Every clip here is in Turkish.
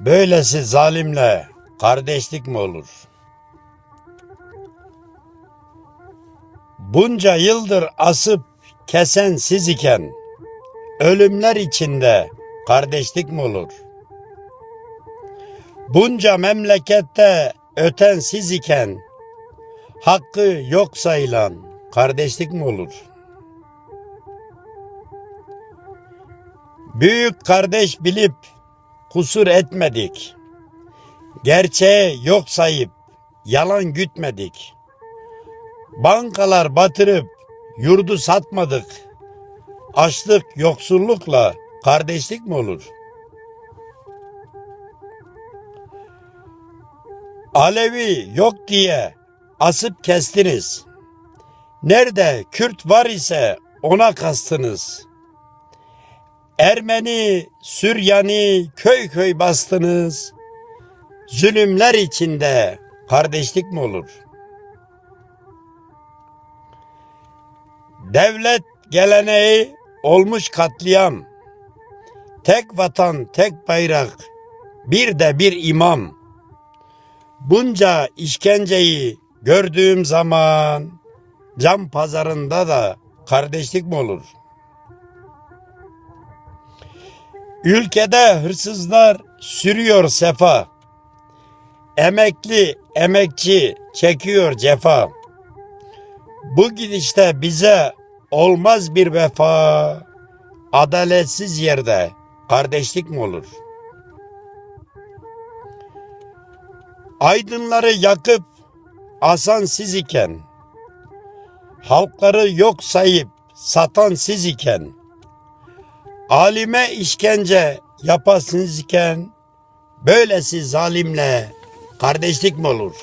Böylesi zalimle kardeşlik mi olur? Bunca yıldır asıp kesen siz iken ölümler içinde kardeşlik mi olur? Bunca memlekette öten siz iken hakkı yok sayılan kardeşlik mi olur? Büyük kardeş bilip kusur etmedik. Gerçeği yok sayıp yalan gütmedik. Bankalar batırıp yurdu satmadık. Açlık yoksullukla kardeşlik mi olur? Alevi yok diye asıp kestiniz. Nerede Kürt var ise ona kastınız. Ermeni, Süryani köy köy bastınız. Zulümler içinde kardeşlik mi olur? Devlet geleneği olmuş katliam. Tek vatan, tek bayrak, bir de bir imam. Bunca işkenceyi gördüğüm zaman cam pazarında da kardeşlik mi olur? Ülkede hırsızlar sürüyor sefa. Emekli, emekçi çekiyor cefa. Bu gidişte bize olmaz bir vefa. Adaletsiz yerde kardeşlik mi olur? Aydınları yakıp asan siz iken, halkları yok sayıp satan siz iken, alime işkence yapasınız iken, böylesi zalimle kardeşlik mi olur?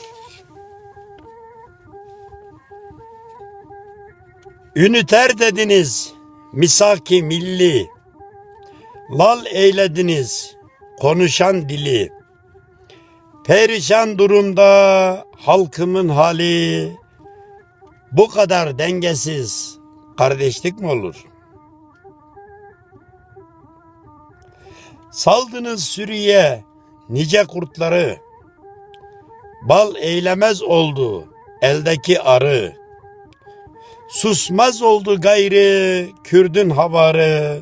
Üniter dediniz, misaki milli, lal eylediniz, konuşan dili. Perişan durumda halkımın hali, bu kadar dengesiz kardeşlik mi olur? Saldınız sürüye nice kurtları, bal eylemez oldu eldeki arı. Susmaz oldu gayrı Kürdün havarı.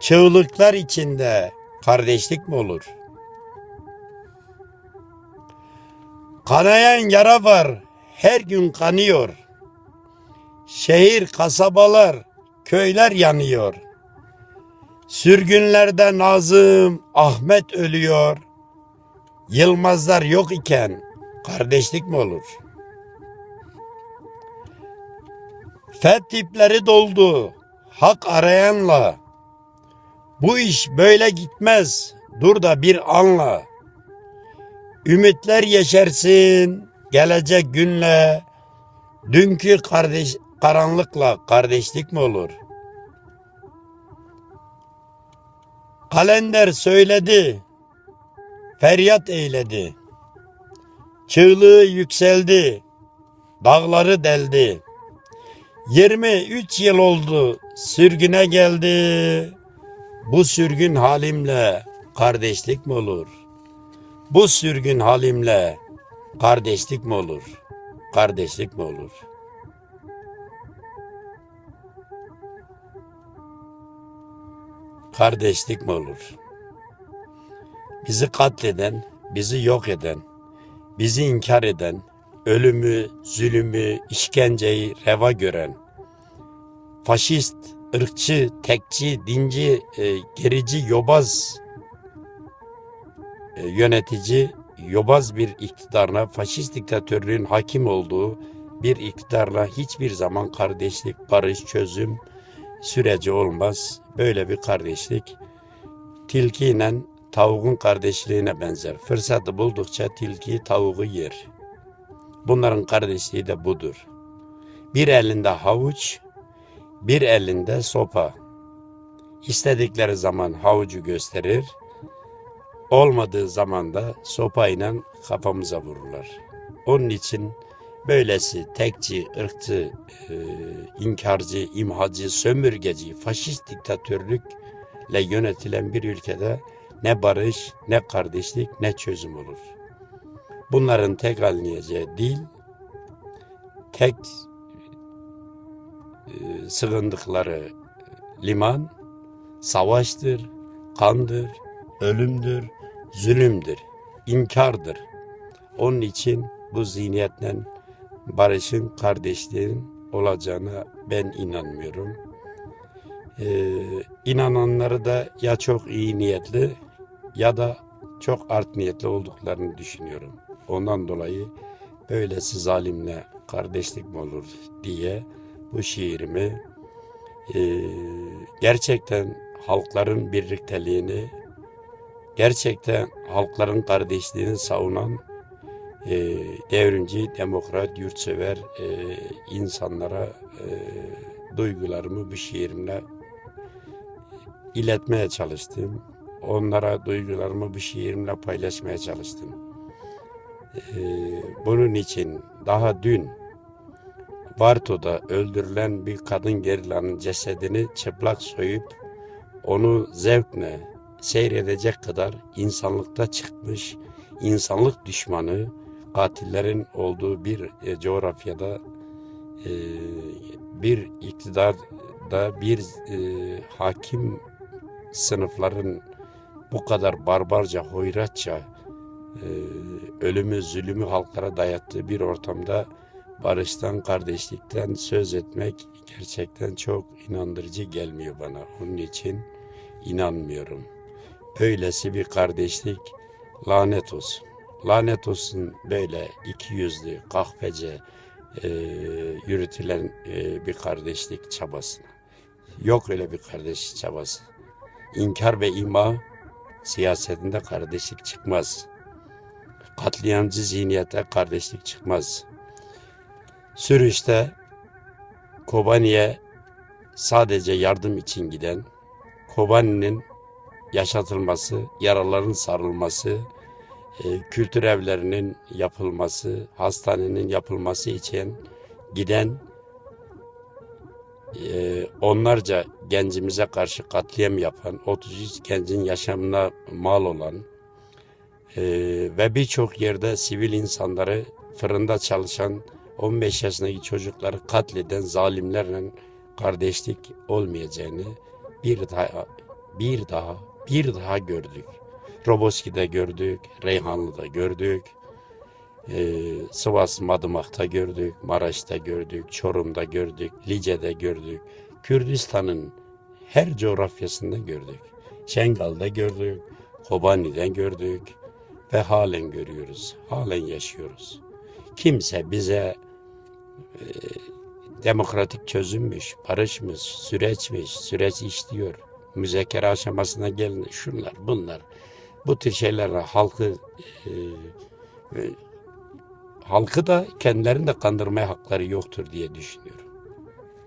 Çığlıklar içinde kardeşlik mi olur? Kanayan yara var, her gün kanıyor. Şehir, kasabalar, köyler yanıyor. Sürgünlerde Nazım, Ahmet ölüyor. Yılmazlar yok iken kardeşlik mi olur? Fethipleri doldu, hak arayanla. Bu iş böyle gitmez, dur da bir anla. Ümitler yeşersin gelecek günle. Dünkü kardeş karanlıkla kardeşlik mi olur? Kalender söyledi, feryat eyledi. Çığlığı yükseldi, dağları deldi. 23 yıl oldu sürgüne geldi. Bu sürgün halimle kardeşlik mi olur? Bu sürgün halimle kardeşlik mi olur? Kardeşlik mi olur? Kardeşlik mi olur? Bizi katleden, bizi yok eden, bizi inkar eden, ölümü, zulümü, işkenceyi reva gören, faşist, ırkçı, tekçi, dinci, e, gerici, yobaz e, yönetici, yobaz bir iktidarına, faşist diktatörlüğün hakim olduğu bir iktidarla hiçbir zaman kardeşlik, barış, çözüm süreci olmaz. Böyle bir kardeşlik tilkiyle tavuğun kardeşliğine benzer. Fırsatı buldukça tilki tavuğu yer. Bunların kardeşliği de budur. Bir elinde havuç, bir elinde sopa. İstedikleri zaman havucu gösterir, olmadığı zaman da sopayla kafamıza vururlar. Onun için böylesi tekçi, ırkçı, e, inkarcı, imhacı, sömürgeci, faşist diktatörlükle yönetilen bir ülkede ne barış, ne kardeşlik, ne çözüm olur. Bunların tek alınyacağı dil, tek e, sığındıkları liman savaştır, kandır, ölümdür, zulümdür, inkardır. Onun için bu zihniyetle barışın, kardeşliğin olacağına ben inanmıyorum. Ee, inananları da ya çok iyi niyetli ya da çok art niyetli olduklarını düşünüyorum. Ondan dolayı böylesi zalimle kardeşlik mi olur diye bu şiirimi e, gerçekten halkların birlikteliğini, gerçekten halkların kardeşliğini savunan e, devrimci, demokrat, yurtsever e, insanlara e, duygularımı bu şiirimle iletmeye çalıştım. Onlara duygularımı bu şiirimle paylaşmaya çalıştım. E, bunun için daha dün Varto'da öldürülen bir kadın gerilanın cesedini çıplak soyup onu zevkle seyredecek kadar insanlıkta çıkmış, insanlık düşmanı, katillerin olduğu bir e, coğrafyada e, bir iktidarda bir e, hakim sınıfların bu kadar barbarca, hoyratça e, ölümü, zulümü halklara dayattığı bir ortamda barıştan, kardeşlikten söz etmek gerçekten çok inandırıcı gelmiyor bana. Onun için inanmıyorum. Böylesi bir kardeşlik lanet olsun. Lanet olsun böyle iki yüzlü, kahpece e, yürütülen e, bir kardeşlik çabasına. Yok öyle bir kardeşlik çabası. İnkar ve ima siyasetinde kardeşlik çıkmaz. Katliamcı zihniyete kardeşlik çıkmaz. Sürüşte Kobani'ye sadece yardım için giden, Kobani'nin yaşatılması, yaraların sarılması, kültür evlerinin yapılması, hastanenin yapılması için giden e, onlarca gencimize karşı katliam yapan, 33 gencin yaşamına mal olan e, ve birçok yerde sivil insanları fırında çalışan 15 yaşındaki çocukları katleden zalimlerle kardeşlik olmayacağını bir daha bir daha bir daha gördük. Roboski'de gördük, Reyhanlı'da gördük, ee, Sivas Madımak'ta gördük, Maraş'ta gördük, Çorum'da gördük, Lice'de gördük, Kürdistan'ın her coğrafyasında gördük. Şengal'da gördük, Kobani'den gördük ve halen görüyoruz, halen yaşıyoruz. Kimse bize e, demokratik çözümmüş, barışmış, süreçmiş, süreç işliyor. Müzakere aşamasına gelin şunlar, bunlar. Bu tür şeylerle halkı e, e, halkı da kendilerini de kandırmaya hakları yoktur diye düşünüyorum.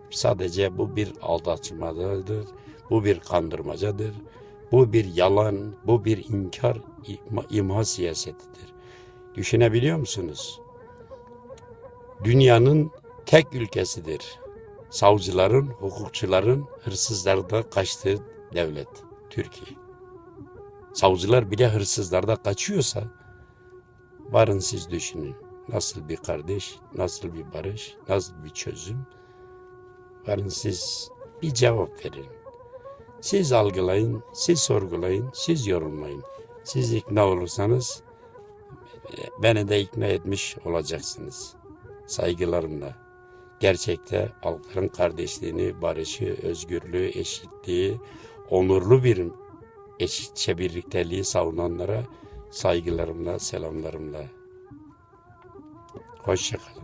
Sadece bu bir aldatmacadır, bu bir kandırmacadır, bu bir yalan, bu bir inkar, ima, imha siyasetidir. Düşünebiliyor musunuz? Dünyanın tek ülkesidir. Savcıların, hukukçuların hırsızlarda kaçtığı devlet Türkiye. Savcılar bile hırsızlarda kaçıyorsa varın siz düşünün. Nasıl bir kardeş, nasıl bir barış, nasıl bir çözüm? Varın siz bir cevap verin. Siz algılayın, siz sorgulayın, siz yorulmayın. Siz ikna olursanız beni de ikna etmiş olacaksınız. Saygılarımla. Gerçekte halkların kardeşliğini, barışı, özgürlüğü, eşitliği, onurlu bir eşitçe birlikteliği savunanlara saygılarımla, selamlarımla. Hoşçakalın.